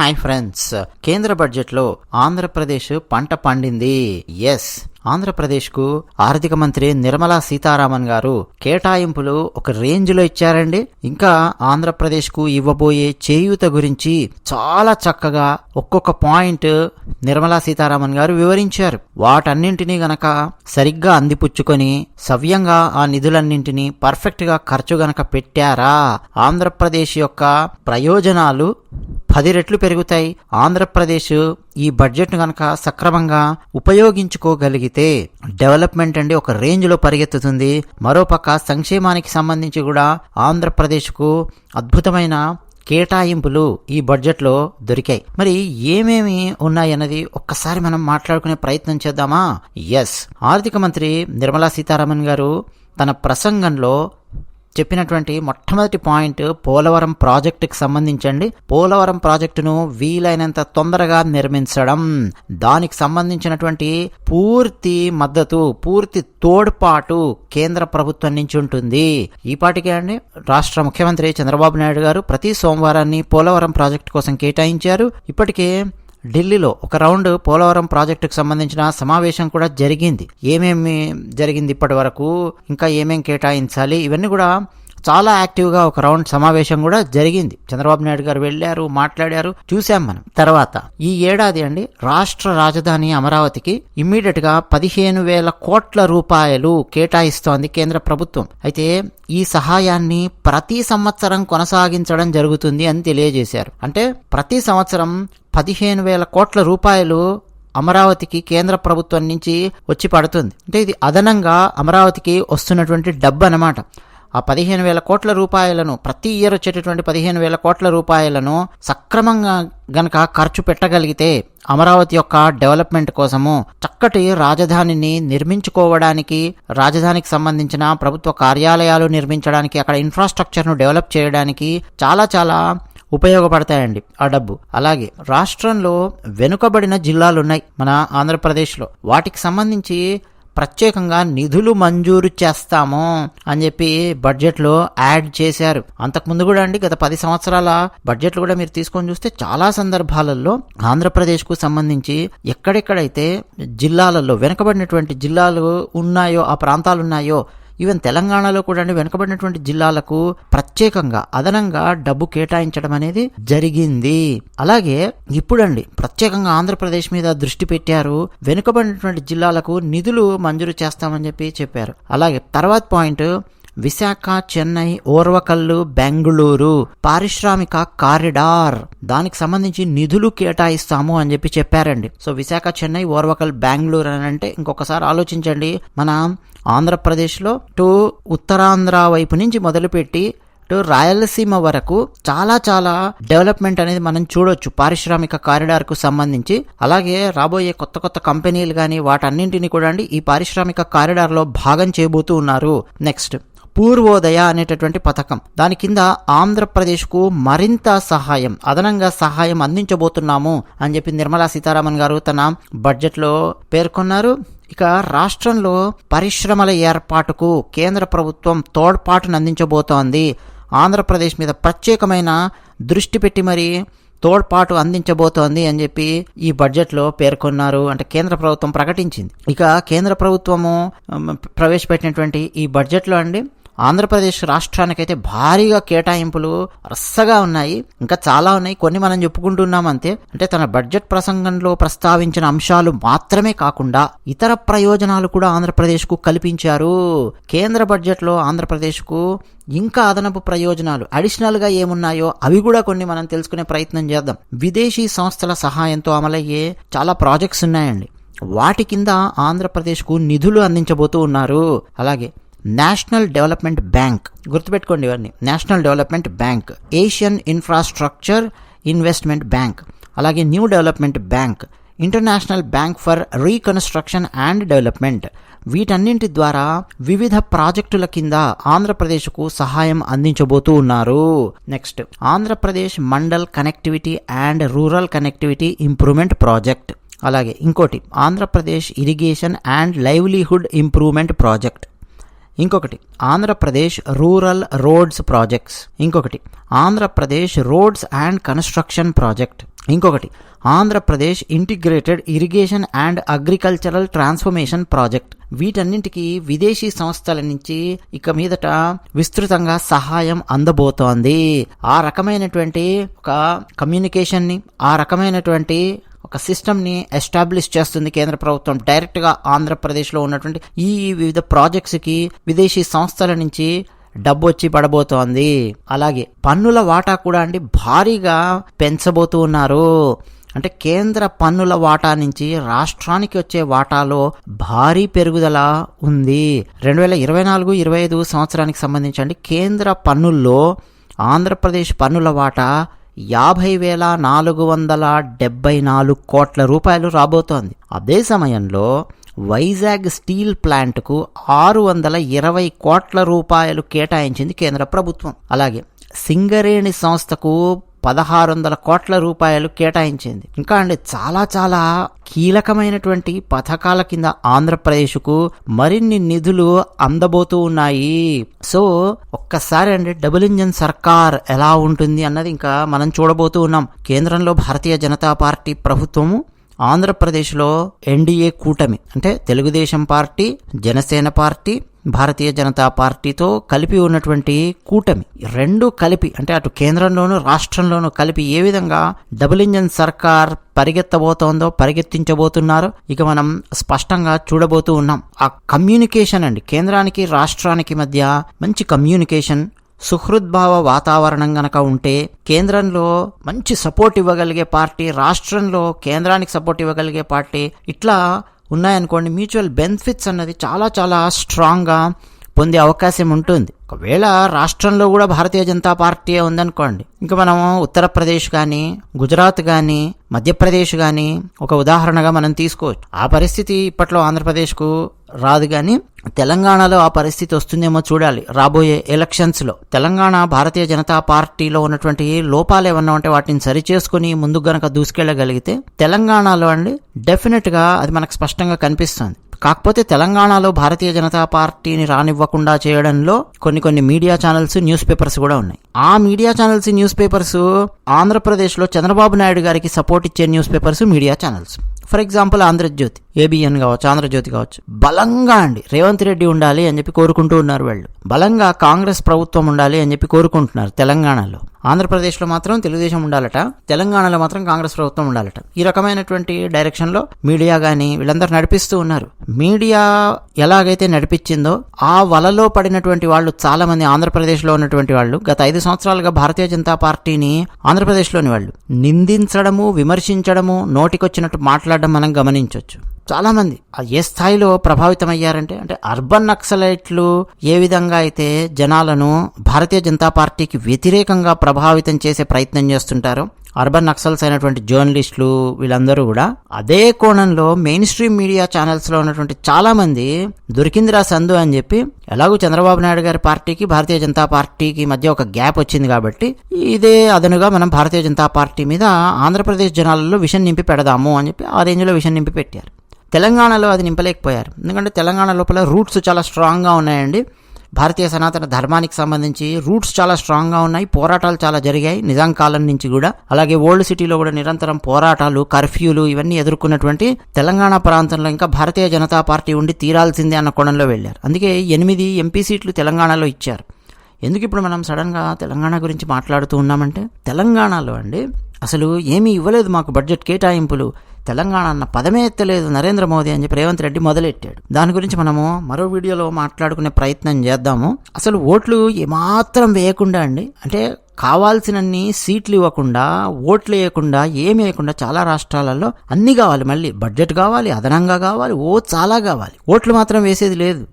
Hi friends. కేంద్ర బడ్జెట్లో ఆంధ్రప్రదేశ్ పంట పండింది. ఎస్ ఆంధ్రప్రదేశ్కు ఆర్థిక మంత్రి నిర్మలా సీతారామన్ గారు కేటాయింపులు ఒక రేంజ్లో ఇచ్చారండి. ఇంకా ఆంధ్రప్రదేశ్కు ఇవ్వబోయే చేయూత గురించి చాలా చక్కగా ఒక్కొక్క పాయింట్ నిర్మలా సీతారామన్ గారు వివరించారు. వాటన్నింటినీ గనక సరిగ్గా అందిపుచ్చుకొని సవ్యంగా ఆ నిధులన్నింటినీ పర్ఫెక్ట్గా ఖర్చు గనక పెట్టారా? ఆంధ్రప్రదేశ్ యొక్క ప్రయోజనాలు పది రెట్లు పెరుగుతాయి. ఆంధ్రప్రదేశ్ ఈ బడ్జెట్ను గనక సక్రమంగా ఉపయోగించుకోగలిగితే డెవలప్మెంట్ అండి ఒక రేంజ్లో పరిగెత్తుతుంది. మరోపక్క సంక్షేమానికి సంబంధించి కూడా ఆంధ్రప్రదేశ్కు అద్భుతమైన కేటాయింపులు ఈ బడ్జెట్లో దొరికాయి. మరి ఏమేమి ఉన్నాయన్నది ఒక్కసారి మనం మాట్లాడుకునే ప్రయత్నం చేద్దామా? ఎస్. ఆర్థిక మంత్రి నిర్మలా సీతారామన్ గారు తన ప్రసంగంలో చెప్పినటువంటి మొట్టమొదటి పాయింట్ పోలవరం ప్రాజెక్టుకి సంబంధించండి. పోలవరం ప్రాజెక్టును వీలైనంత తొందరగా నిర్మించడం. దానికి సంబంధించినటువంటి పూర్తి మద్దతు పూర్తి తోడ్పాటు కేంద్ర ప్రభుత్వం నుంచి ఉంటుంది. ఈపాటికే అండి రాష్ట్ర ముఖ్యమంత్రి చంద్రబాబు నాయుడు గారు ప్రతి సోమవారాన్ని పోలవరం ప్రాజెక్టు కోసం కేటాయించారు. ఇప్పటికే ఢిల్లీలో ఒక రౌండ్ పోలవరం ప్రాజెక్టుకు సంబంధించిన సమావేశం కూడా జరిగింది. ఏమేమి జరిగింది ఇప్పటి వరకు? ఇంకా ఏమేమి కేటాయించాలి? ఇవన్నీ కూడా చాలా యాక్టివ్గా ఒక రౌండ్ సమావేశం కూడా జరిగింది. చంద్రబాబు నాయుడు గారు వెళ్ళారు మాట్లాడారు చూశాం మనం. తర్వాత ఈ ఏడాది అండి రాష్ట్ర రాజధాని అమరావతికి ఇమ్మీడియట్గా పదిహేను వేల కోట్ల రూపాయలు కేటాయిస్తోంది కేంద్ర ప్రభుత్వం. అయితే ఈ సహాయాన్ని ప్రతి సంవత్సరం కొనసాగించడం జరుగుతుంది అని తెలియజేశారు. అంటే ప్రతి సంవత్సరం పదిహేను వేల కోట్ల రూపాయలు అమరావతికి కేంద్ర ప్రభుత్వం నుంచి వచ్చి పడుతుంది. అంటే ఇది అదనంగా అమరావతికి వస్తున్నటువంటి డబ్బు అన్నమాట. ఆ పదిహేను వేల కోట్ల రూపాయలను ప్రతి ఇయర్ వచ్చేటటువంటి పదిహేను వేల కోట్ల రూపాయలను సక్రమంగా గనక ఖర్చు పెట్టగలిగితే అమరావతి యొక్క డెవలప్మెంట్ కోసము చక్కటి రాజధానిని నిర్మించుకోవడానికి రాజధానికి సంబంధించిన ప్రభుత్వ కార్యాలయాలు నిర్మించడానికి అక్కడ ఇన్ఫ్రాస్ట్రక్చర్ను డెవలప్ చేయడానికి చాలా చాలా ఉపయోగపడతాయండి ఆ డబ్బు. అలాగే రాష్ట్రంలో వెనుకబడిన జిల్లాలు ఉన్నాయి మన ఆంధ్రప్రదేశ్లో. వాటికి సంబంధించి ప్రత్యేకంగా నిధులు మంజూరు చేస్తాము అని చెప్పి బడ్జెట్లో యాడ్ చేశారు. అంతకుముందు కూడా అండి గత పది సంవత్సరాల బడ్జెట్లు కూడా మీరు తీసుకొని చూస్తే చాలా సందర్భాలలో ఆంధ్రప్రదేశ్కు సంబంధించి ఎక్కడెక్కడైతే జిల్లాలలో వెనుకబడినటువంటి జిల్లాలు ఉన్నాయో ఆ ప్రాంతాలు ఉన్నాయో ఈవెన్ తెలంగాణలో కూడా వెనుకబడినటువంటి జిల్లాలకు ప్రత్యేకంగా అదనంగా డబ్బు కేటాయించడం అనేది జరిగింది. అలాగే ఇప్పుడండి ప్రత్యేకంగా ఆంధ్రప్రదేశ్ మీద దృష్టి పెట్టారు. వెనుకబడినటువంటి జిల్లాలకు నిధులు మంజూరు చేస్తామని చెప్పి చెప్పారు. అలాగే తర్వాత పాయింట్ విశాఖ చెన్నై ఓర్వకల్లు బెంగళూరు పారిశ్రామిక కారిడార్. దానికి సంబంధించి నిధులు కేటాయిస్తాము అని చెప్పి చెప్పారండి. సో విశాఖ చెన్నై ఓర్వకల్ బెంగళూరు అని అంటే ఇంకొకసారి ఆలోచించండి. మన ఆంధ్రప్రదేశ్లో టు ఉత్తరాంధ్ర వైపు నుంచి మొదలుపెట్టి టు రాయలసీమ వరకు చాలా చాలా డెవలప్మెంట్ అనేది మనం చూడొచ్చు పారిశ్రామిక కారిడార్కు సంబంధించి. అలాగే రాబోయే కొత్త కొత్త కంపెనీలు కానీ వాటన్నింటినీ కూడా అండి ఈ పారిశ్రామిక కారిడార్లో భాగం చేయబోతూ ఉన్నారు. నెక్స్ట్. పూర్వోదయ అనేటటువంటి పథకం. దాని కింద ఆంధ్రప్రదేశ్కు మరింత సహాయం అదనంగా సహాయం అందించబోతున్నాము అని చెప్పి నిర్మలా సీతారామన్ గారు తన బడ్జెట్లో పేర్కొన్నారు. ఇక రాష్ట్రంలో పరిశ్రమల ఏర్పాటుకు కేంద్ర ప్రభుత్వం తోడ్పాటును అందించబోతోంది. ఆంధ్రప్రదేశ్ మీద ప్రత్యేకమైన దృష్టి పెట్టి మరి తోడ్పాటు అందించబోతోంది అని చెప్పి ఈ బడ్జెట్లో పేర్కొన్నారు. అంటే కేంద్ర ప్రభుత్వం ప్రకటించింది. ఇక కేంద్ర ప్రభుత్వము ప్రవేశపెట్టినటువంటి ఈ బడ్జెట్లో అండి ఆంధ్రప్రదేశ్ రాష్ట్రానికైతే భారీగా కేటాయింపులు రస్సగా ఉన్నాయి. ఇంకా చాలా ఉన్నాయి. కొన్ని మనం చెప్పుకుంటున్నాం అంతే అంటే తన బడ్జెట్ ప్రసంగంలో ప్రస్తావించిన అంశాలు మాత్రమే కాకుండా ఇతర ప్రయోజనాలు కూడా ఆంధ్రప్రదేశ్కు కల్పించారు. కేంద్ర బడ్జెట్లో ఆంధ్రప్రదేశ్కు ఇంకా అదనపు ప్రయోజనాలు అడిషనల్గా ఏమున్నాయో అవి కూడా కొన్ని మనం తెలుసుకునే ప్రయత్నం చేద్దాం. విదేశీ సంస్థల సహాయంతో అమలయ్యే చాలా ప్రాజెక్ట్స్ ఉన్నాయండి. వాటి కింద ఆంధ్రప్రదేశ్కు నిధులు అందించబోతూ ఉన్నారు. అలాగే నేషనల్ డెవలప్మెంట్ బ్యాంక్. గుర్తుపెట్టుకోండి ఇవన్నీ. National development bank. Asian infrastructure investment bank. అలాగే new development bank. International bank for reconstruction and development. వీటన్నింటి ద్వారా వివిధ ప్రాజెక్టుల కింద ఆంధ్రప్రదేశ్కు సహాయం అందించబోతూ ఉన్నారు. Next Andhra Pradesh mandal connectivity and rural connectivity improvement project. అలాగే ఇంకోటి Andhra Pradesh irrigation and livelihood improvement project. ఇంకొకటి ఆంధ్రప్రదేశ్ రూరల్ రోడ్స్ ప్రాజెక్ట్స్. ఇంకొకటి Andhra Pradesh roads and construction project. ఇంకొకటి Andhra Pradesh integrated irrigation and agricultural transformation project. వీటన్నింటికి విదేశీ సంస్థల నుంచి ఇక మీదట విస్తృతంగా సహాయం అందబోతోంది. ఆ రకమైనటువంటి ఒక కమ్యూనికేషన్ని ఆ రకమైనటువంటి ఒక సిస్టమ్ని ఎస్టాబ్లిష్ చేస్తుంది కేంద్ర ప్రభుత్వం. డైరెక్ట్గా ఆంధ్రప్రదేశ్లో ఉన్నటువంటి ఈ వివిధ ప్రాజెక్ట్స్కి విదేశీ సంస్థల నుంచి డబ్బు వచ్చి పడబోతోంది. అలాగే పన్నుల వాటా కూడా అండి భారీగా పెంచబోతూ ఉన్నారు. అంటే కేంద్ర పన్నుల వాటా నుంచి రాష్ట్రానికి వచ్చే వాటాలో భారీ పెరుగుదల ఉంది. రెండు వేల ఇరవై నాలుగు ఇరవై ఐదు సంవత్సరానికి సంబంధించి కేంద్ర పన్నుల్లో ఆంధ్రప్రదేశ్ పన్నుల వాటా యాభై వేల నాలుగు వందల డెబ్బై నాలుగు కోట్ల రూపాయలు రాబోతోంది. అదే సమయంలో వైజాగ్ స్టీల్ ప్లాంట్కు ఆరు వందల ఇరవై కోట్ల రూపాయలు కేటాయించింది కేంద్ర ప్రభుత్వం. అలాగే సింగరేణి సంస్థకు పదహారు వందల కోట్ల రూపాయలు కేటాయించింది. ఇంకా అండి చాలా చాలా కీలకమైనటువంటి పథకాల కింద ఆంధ్రప్రదేశ్కు మరిన్ని నిధులు అందబోతూ ఉన్నాయి. సో ఒక్కసారి అండి డబుల్ ఇంజన్ సర్కార్ ఎలా ఉంటుంది అన్నది ఇంకా మనం చూడబోతూ ఉన్నాం. కేంద్రంలో భారతీయ జనతా పార్టీ ప్రభుత్వము ఆంధ్రప్రదేశ్లో ఎన్డీఏ కూటమి అంటే తెలుగుదేశం పార్టీ జనసేన పార్టీ భారతీయ జనతా పార్టీతో కలిపి ఉన్నటువంటి కూటమి రెండు కలిపి అంటే అటు కేంద్రంలోను రాష్ట్రంలోనూ కలిపి ఏ విధంగా డబుల్ ఇంజన్ సర్కార్ పరిగెత్తబోతోందో పరిగెత్తించబోతున్నారో ఇక మనం స్పష్టంగా చూడబోతూ ఉన్నాం. ఆ కమ్యూనికేషన్ అండి కేంద్రానికి రాష్ట్రానికి మధ్య మంచి కమ్యూనికేషన్ సుహృద్భావ వాతావరణం గనక ఉంటే కేంద్రంలో మంచి సపోర్ట్ ఇవ్వగలిగే పార్టీ రాష్ట్రంలో కేంద్రానికి సపోర్ట్ ఇవ్వగలిగే పార్టీ ఇట్లా ఉన్నాయనుకోండి మ్యూచువల్ బెనిఫిట్స్ అన్నది చాలా చాలా స్ట్రాంగ్గా పొందే అవకాశం ఉంటుంది. ఒకవేళ రాష్ట్రంలో కూడా భారతీయ జనతా పార్టీ ఉందనుకోండి ఇంకా మనం ఉత్తరప్రదేశ్ కానీ గుజరాత్ కానీ మధ్యప్రదేశ్ కానీ ఒక ఉదాహరణగా మనం తీసుకోవచ్చు. ఆ పరిస్థితి ఇప్పట్లో ఆంధ్రప్రదేశ్కు రాదు కానీ తెలంగాణలో ఆ పరిస్థితి వస్తుందేమో చూడాలి. రాబోయే ఎలక్షన్స్లో తెలంగాణ భారతీయ జనతా పార్టీలో ఉన్నటువంటి లోపాలు ఏమన్నా ఉంటే వాటిని సరిచేసుకుని ముందుకు గనక దూసుకెళ్ళగలిగితే తెలంగాణలో అండి డెఫినెట్గా అది మనకు స్పష్టంగా కనిపిస్తుంది. కాకపోతే తెలంగాణలో భారతీయ జనతా పార్టీని రానివ్వకుండా చేయడంలో కొన్ని కొన్ని మీడియా ఛానల్స్ న్యూస్ పేపర్స్ కూడా ఉన్నాయి. ఆ మీడియా ఛానల్స్ న్యూస్ పేపర్స్ ఆంధ్రప్రదేశ్లో చంద్రబాబు నాయుడు గారికి సపోర్ట్ ఇచ్చే newspapers media channels. For example Andhra Jyothi ABN కావచ్చు ఆంధ్రజ్యోతి కావచ్చు. బలంగా అండి రేవంత్ రెడ్డి ఉండాలి అని చెప్పి కోరుకుంటూ ఉన్నారు వాళ్ళు. బలంగా కాంగ్రెస్ ప్రభుత్వం ఉండాలి అని చెప్పి కోరుకుంటున్నారు తెలంగాణలో. ఆంధ్రప్రదేశ్లో మాత్రం తెలుగుదేశం ఉండాలట తెలంగాణలో మాత్రం కాంగ్రెస్ ప్రభుత్వం ఉండాలట. ఈ రకమైనటువంటి డైరెక్షన్లో మీడియా కానీ వీళ్ళందరూ నడిపిస్తూ ఉన్నారు. మీడియా ఎలాగైతే నడిపించిందో ఆ వలలో పడినటువంటి వాళ్ళు చాలా మంది ఆంధ్రప్రదేశ్లో ఉన్నటువంటి వాళ్ళు గత ఐదు సంవత్సరాలుగా భారతీయ జనతా పార్టీని ఆంధ్రప్రదేశ్లోని వాళ్ళు. నిందించడము విమర్శించడము నోటికొచ్చినట్టు మాట్లాడడం మనం గమనించవచ్చు చాలామంది. ఏ స్థాయిలో ప్రభావితం అయ్యారంటే అంటే అర్బన్ నక్సలైట్లు ఏ విధంగా అయితే జనాలను భారతీయ జనతా పార్టీకి వ్యతిరేకంగా ప్రభావితం చేసే ప్రయత్నం చేస్తుంటారో అర్బన్ నక్సల్స్ అయినటువంటి జర్నలిస్టులు వీళ్ళందరూ కూడా అదే కోణంలో మెయిన్ స్ట్రీమ్ మీడియా ఛానల్స్లో ఉన్నటువంటి చాలా మంది దొరికిందిరా సందు అని చెప్పి ఎలాగూ చంద్రబాబు నాయుడు గారి పార్టీకి భారతీయ జనతా పార్టీకి మధ్య ఒక గ్యాప్ వచ్చింది కాబట్టి ఇదే అదనుగా మనం భారతీయ జనతా పార్టీ మీద ఆంధ్రప్రదేశ్ జనాలలో విషయం నింపి పెడదాము అని చెప్పి ఆ రేంజ్లో విషయం నింపి పెట్టారు. తెలంగాణలో అది నింపలేకపోయారు. ఎందుకంటే తెలంగాణ లోపల రూట్స్ చాలా స్ట్రాంగ్గా ఉన్నాయండి. భారతీయ సనాతన ధర్మానికి సంబంధించి రూట్స్ చాలా స్ట్రాంగ్గా ఉన్నాయి. పోరాటాలు చాలా జరిగాయి. నిజాం కాలం నుంచి కూడా. అలాగే ఓల్డ్ సిటీలో కూడా నిరంతరం పోరాటాలు కర్ఫ్యూలు ఇవన్నీ ఎదుర్కొన్నటువంటి తెలంగాణ ప్రాంతంలో ఇంకా భారతీయ జనతా పార్టీ ఉండి తీరాల్సిందే అన్న కోణంలో వెళ్ళారు. అందుకే ఎనిమిది ఎంపీ సీట్లు తెలంగాణలో ఇచ్చారు. ఎందుకు ఇప్పుడు మనం సడన్గా తెలంగాణ గురించి మాట్లాడుతూ ఉన్నామంటే తెలంగాణలో అండి అసలు ఏమీ ఇవ్వలేదు మాకు బడ్జెట్ కేటాయింపులు. తెలంగాణ అన్న పదమే ఎత్తలేదు నరేంద్ర మోదీ అని చెప్పి రేవంత్ రెడ్డి మొదలెట్టాడు. దాని గురించి మనము మరో వీడియోలో మాట్లాడుకునే ప్రయత్నం చేద్దాము. అసలు ఓట్లు ఏమాత్రం వేయకుండా అండి. అంటే కావాల్సినన్ని సీట్లు ఇవ్వకుండా ఓట్లు వేయకుండా ఏమి వేయకుండా చాలా రాష్ట్రాలలో అన్ని కావాలి మళ్ళీ. బడ్జెట్ కావాలి అదనంగా కావాలి ఓ చాలా కావాలి. ఓట్లు మాత్రం వేసేది లేదు.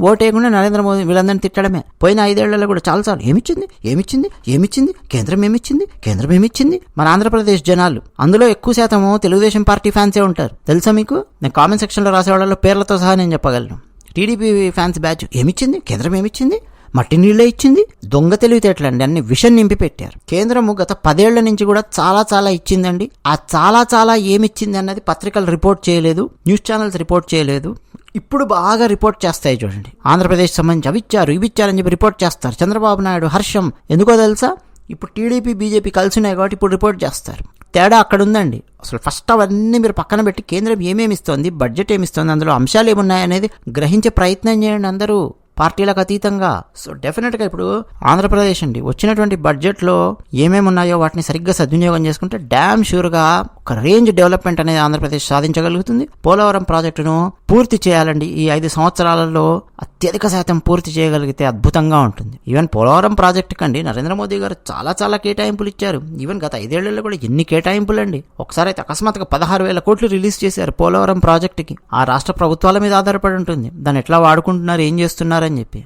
ఓటు వేయకుండా నరేంద్ర మోదీ వీళ్ళందరినీ తిట్టడమే. పోయిన ఐదేళ్ళలో కూడా చాలాసార్లు ఏమిచ్చింది ఏమిచ్చింది ఏమిచ్చింది కేంద్రం ఏమిచ్చింది కేంద్రం ఏమిచ్చింది? మన ఆంధ్రప్రదేశ్ జనాలు. అందులో ఎక్కువ శాతము తెలుగుదేశం పార్టీ ఫ్యాన్సే ఉంటారు. తెలుసా మీకు? నేను కామెంట్ సెక్షన్లో రాసే వాళ్ళలో పేర్లతో సహా నేను చెప్పగలను. టీడీపీ ఫ్యాన్స్ బ్యాచ్ ఏమిచ్చింది కేంద్రం ఏమిచ్చింది? మట్టి నీళ్ళే ఇచ్చింది దొంగ తెలివితేటలండి అన్ని విషం నింపి పెట్టారు కేంద్రము గత పదేళ్ళ నుంచి కూడా చాలా చాలా ఇచ్చిందండి. ఆ చాలా చాలా ఏమిచ్చింది అన్నది పత్రికలు రిపోర్ట్ చేయలేదు న్యూస్ ఛానల్స్ రిపోర్ట్ చేయలేదు. ఇప్పుడు బాగా రిపోర్ట్ చేస్తాయి చూడండి. ఆంధ్రప్రదేశ్ సంబంధించి అవి ఇచ్చారు ఇవి ఇచ్చారని చెప్పి రిపోర్ట్ చేస్తారు. చంద్రబాబు నాయుడు హర్షం ఎందుకో తెలుసా? ఇప్పుడు టీడీపీ బీజేపీ కలిసినాయి కాబట్టి ఇప్పుడు రిపోర్ట్ చేస్తారు. తేడా అక్కడ ఉందండి అసలు ఫస్ట్ అవన్నీ మీరు పక్కన పెట్టి కేంద్రం ఏమేమి ఇస్తోంది బడ్జెట్ ఏమి ఇస్తోంది అందులో అంశాలు ఏమున్నాయనేది గ్రహించే ప్రయత్నం చేయండి అందరూ. పార్టీలకు అతీతంగా సో డెఫినెట్గా ఇప్పుడు ఆంధ్రప్రదేశ్ అండి. వచ్చినటువంటి బడ్జెట్లో ఏమేమి ఉన్నాయో వాటిని సరిగ్గా సద్వినియోగం చేసుకుంటే డ్యామ్ షూర్గా ఒక రేంజ్ డెవలప్మెంట్ అనేది ఆంధ్రప్రదేశ్ సాధించగలుగుతుంది. పోలవరం ప్రాజెక్టును పూర్తి చేయాలండి. ఈ ఐదు సంవత్సరాలలో అత్యధిక శాతం పూర్తి చేయగలిగితే అద్భుతంగా ఉంటుంది. ఈవెన్ పోలవరం ప్రాజెక్టు కండి నరేంద్ర మోదీ గారు చాలా చాలా కేటాయింపులు ఇచ్చారు. ఈవెన్ గత ఐదేళ్ళలో కూడా ఎన్ని కేటాయింపులు అండి ఒకసారి అయితే అకస్మాత్తుగా పదహారు వేల కోట్లు రిలీజ్ చేశారు పోలవరం ప్రాజెక్టుకి. ఆ రాష్ట్ర ప్రభుత్వాల మీద ఆధారపడి ఉంటుంది. దాన్ని ఎట్లా వాడుకుంటున్నారు ఏం చేస్తున్నారని చెప్పి.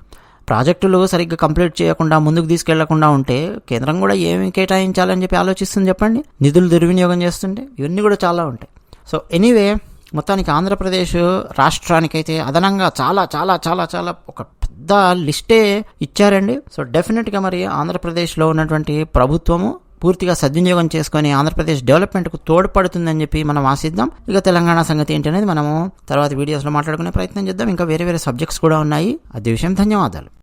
ప్రాజెక్టులు సరిగ్గా కంప్లీట్ చేయకుండా ముందుకు తీసుకెళ్ళకుండా ఉంటే కేంద్రం కూడా ఏమి కేటాయించాలని చెప్పి ఆలోచిస్తుంది చెప్పండి? నిధులు దుర్వినియోగం చేస్తుంటే ఇవన్నీ కూడా చాలా ఉంటాయి. సో ఎనీవే మొత్తానికి ఆంధ్రప్రదేశ్ రాష్ట్రానికైతే అదనంగా చాలా చాలా చాలా చాలా ఒక పెద్ద లిస్టే ఇచ్చారండి. సో డెఫినెట్గా మరి ఆంధ్రప్రదేశ్లో ఉన్నటువంటి ప్రభుత్వము పూర్తిగా సద్వినియోగం చేసుకొని ఆంధ్రప్రదేశ్ డెవలప్మెంట్కు తోడ్పడుతుందని చెప్పి మనం ఆశిద్దాం. ఇక తెలంగాణ సంగతి ఏంటి అనేది మనము తర్వాత వీడియోస్లో మాట్లాడుకునే ప్రయత్నం చేద్దాం. ఇంకా వేరే వేరే సబ్జెక్ట్స్ కూడా ఉన్నాయి. అది విషయం. ధన్యవాదాలు.